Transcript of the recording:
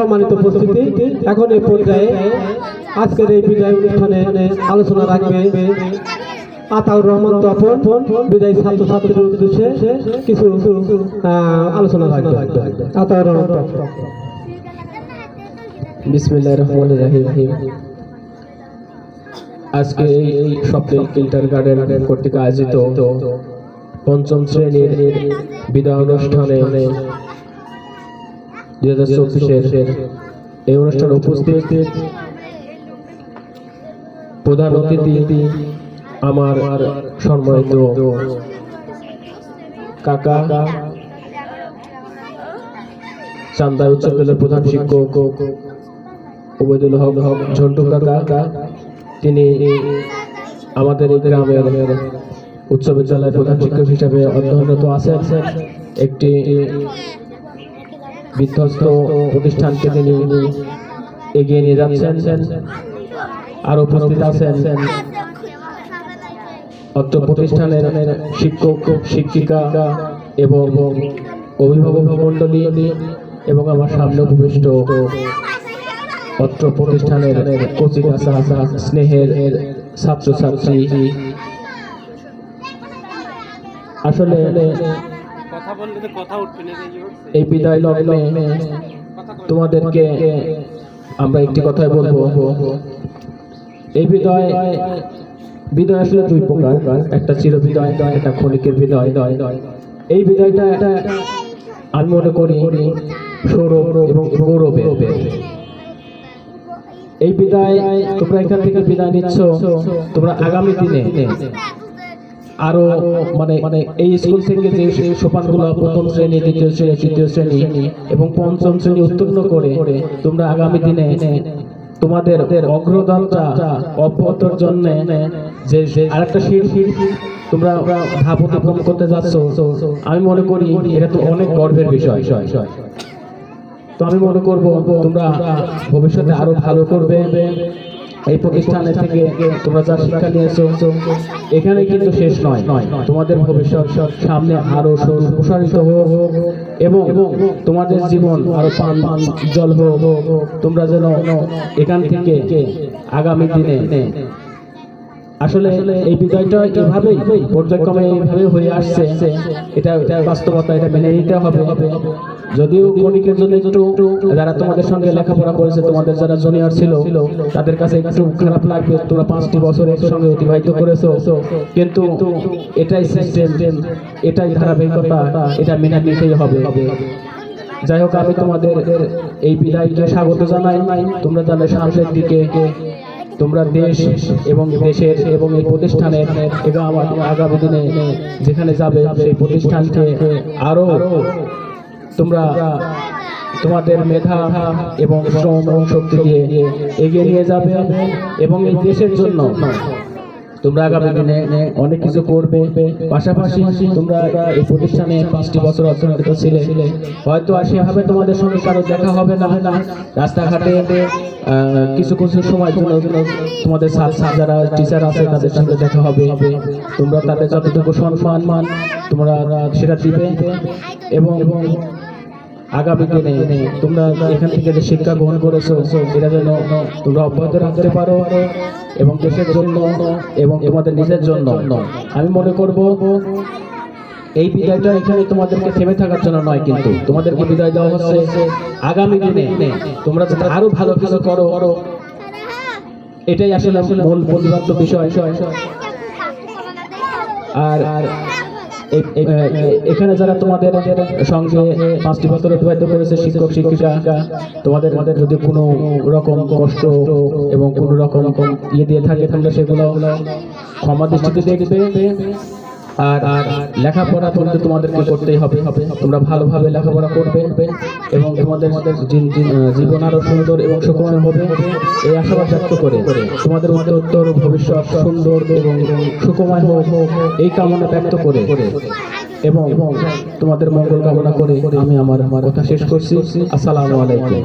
সম্মানিত উপস্থিতি। এখন এই পর্যায়ে আজকের এই বিদায় অনুষ্ঠানে আলোচনা রাখবে আতাউর রহমান তপন, বিদায়ী ছাত্র ছাত্রীদের উদ্দেশ্যে কিছু আলোচনা রাখবে। আতাউর রহমান বিসমিল্লাহ রহমান রাহিম। আজকে এই স্বপ্নের কিল্টার গার্ডেন কর্তৃক আয়োজিত পঞ্চম শ্রেণির বিদায় অনুষ্ঠানে দুই হাজার চব্বিশের এই অনুষ্ঠানে উপস্থিত প্রধান অতিথি আমার সম্মানিত কাকা চান্দা উচ্চ বিদ্যালয়ের প্রধান শিক্ষক ওবেদুল হক হক ঝন্টু কাকা, তিনি আমাদের গ্রামের উচ্চ বিদ্যালয়ের প্রধান শিক্ষক হিসেবে অধ্যয়নরত আছেন। একটি বিধ্বস্ত প্রতিষ্ঠানকে তিনি এগিয়ে নিয়ে যাচ্ছেন। আর উপস্থিত আছেন অত্র প্রতিষ্ঠানের শিক্ষক, শিক্ষিকা এবং অভিভাবক মণ্ডলী এবং আমার সামনে উপবিষ্ট অত্র প্রতিষ্ঠানের কচি কাঁচা স্নেহের ছাত্রছাত্রী। আসলে এই বিদায় লগ্নে তোমাদেরকে আমরা একটি কথাই বলব। এই বিদায় বিদায় আসলে দুই প্রকার। একটা চির বিদায় একটা ক্ষণিকের বিদায়। এই বিদায়টা আমি মনে করি সৌরভ এবং গৌরবে এই বিদায় তোমরা এখান থেকে বিদায় নিচ্ছ। তোমরা আগামী দিনে আরও মানে মানে এই স্কুল থেকে যে সোপানগুলো প্রথম শ্রেণি, দ্বিতীয় শ্রেণি, তৃতীয় শ্রেণি এবং পঞ্চম শ্রেণি উত্তীর্ণ করে, তোমরা আগামী দিনে তোমাদের অগ্রদলটা অব্যাহতর জন্য যে আরেকটা সিঁড়ি তোমরা ধাপ ধাপন করতে যাচ্ছ, আমি মনে করি এটা তো অনেক গর্বের বিষয়। তো আমি মনে করব, তোমরা ভবিষ্যতে আরও ভালো করবে। এই প্রতিষ্ঠানে থেকে তোমরা যা শিক্ষা নিয়েছো এখানে কিন্তু শেষ নয়। তোমাদের ভবিষ্যৎ সামনে আরও প্রসারিত হোক এবং তোমাদের জীবন আরও পান জল হোক। তোমরা যেন এখান থেকে আগামী দিনে আসলে এই বিজয়টা এভাবেই পর্যায়ক্রমে এইভাবে হয়ে আসছে। এটা এটা বাস্তবতা এটা মেনে নিতে হবে। যদিও ক্ষণিকের জন্য একটু যারা তোমাদের সঙ্গে লেখাপড়া করেছে তোমাদের যারা জুনিয়র ছিল তাদের কাছে একটু খারাপ লাগবে তোমরা পাঁচটি বছর একসঙ্গে অতিবাহিত করেছ। কিন্তু এটাই সিস্টেম এটাই ধারাবাহিকতা এটা মেনে নিতেই হবে। যাই হোক আমি তোমাদের এই বিদায়কে স্বাগত জানাই। তোমরা তাহলে সামনের দিকে তোমরা দেশ এবং দেশের এবং এই প্রতিষ্ঠানের এবং আমার আগামী দিনে যেখানে যাবে সেই প্রতিষ্ঠানকে আরও তোমরা তোমাদের মেধা এবং শ্রম শক্তি দিয়ে এগিয়ে নিয়ে যাবে এবং এই দেশের জন্য তোমরা আগামী দিনে অনেক কিছু করবে। পাশাপাশি তোমরা এই প্রতিষ্ঠানে পাঁচটি বছর অর্থনীতি ছিলে। হয়তো আর সেভাবে তোমাদের সঙ্গে কারও দেখা হবে না। না রাস্তাঘাটে কিছু কিছু সময় জন্য তোমাদের স্যার স্যার যারা টিচার আছে, তাদের সঙ্গে দেখা হবে। তোমরা তাদের যতটুকু সম্মান মান তোমরা সেটা দিবে। এবং আগামী দিনে তোমরা এখান থেকে যে শিক্ষা গ্রহণ করেছ এটা যেন তোমরা অব্যাহত রাখতে পারো এবং দেশের জন্য এবং তোমাদের নিজের জন্য। আমি মনে করব, এই বিদায়টা এখানে তোমাদেরকে থেমে থাকার জন্য নয় কিন্তু, তোমাদেরকে বিদায় দেওয়া হচ্ছে আগামী দিনে। তোমরা যাতে আরও ভালো কিছু করো, এটাই আসলে মূল প্রতিবাদ্য বিষয়। আর এখানে যারা তোমাদের সঙ্গে পাঁচটি বছর অতিবাহিত করেছে, শিক্ষক, শিক্ষিকা, তোমাদের মধ্যে যদি কোনো রকম কষ্ট এবং কোনো রকম ইয়ে দিয়ে থাকে, তাহলে সেগুলো ক্ষমা দৃষ্টিতে দেখবে। আর আর লেখাপড়া কিন্তু তোমাদেরকে করতেই হবে। হবে তোমরা ভালোভাবে লেখাপড়া করবে এবং তোমাদের জীব- জীব- জীবন আরও সুন্দর এবং সুখময় হবে এই আশাবাদ ব্যক্ত করে। তোমাদের মধ্যে উত্তর, ভবিষ্যৎ সুন্দর এবং সুখময় হোক এই কামনা ব্যক্ত করে। এবং তোমাদের মঙ্গল কামনা করে আমি আমার আমার কথা শেষ করছি। আসসালামু আলাইকুম।